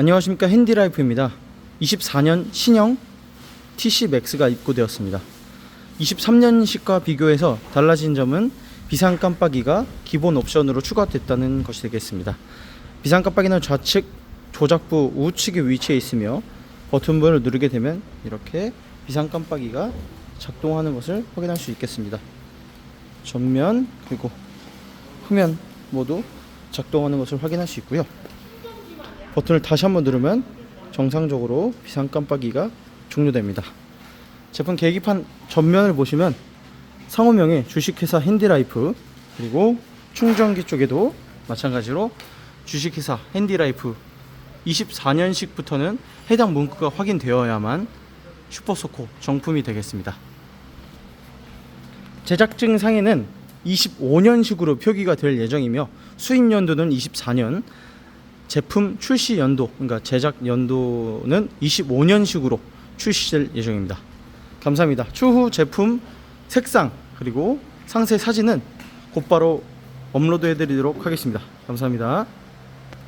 안녕하십니까 핸디라이프입니다. 24년 신형 TC 맥스가 입고되었습니다. 23년식과 비교해서 달라진 점은 비상 깜빡이가 기본 옵션으로 추가됐다는 것이 되겠습니다. 비상 깜빡이는 좌측 조작부 우측에 위치해 있으며 버튼부를 누르게 되면 이렇게 비상 깜빡이가 작동하는 것을 확인할 수 있겠습니다. 전면 그리고 후면 모두 작동하는 것을 확인할 수 있고요. 버튼을 다시 한번 누르면 정상적으로 비상 깜빡이가 종료됩니다. 제품 계기판 전면을 보시면 상호명의 주식회사 핸디라이프 그리고 충전기 쪽에도 마찬가지로 주식회사 핸디라이프 24년식부터는 해당 문구가 확인되어야만 슈퍼소코 정품이 되겠습니다. 제작증 상에는 25년식으로 표기가 될 예정이며 수입 연도는 24년, 제품 출시 연도, 그러니까 제작 연도는 25년식으로 출시될 예정입니다. 감사합니다. 추후 제품 색상 그리고 상세 사진은 곧바로 업로드 해드리도록 하겠습니다. 감사합니다.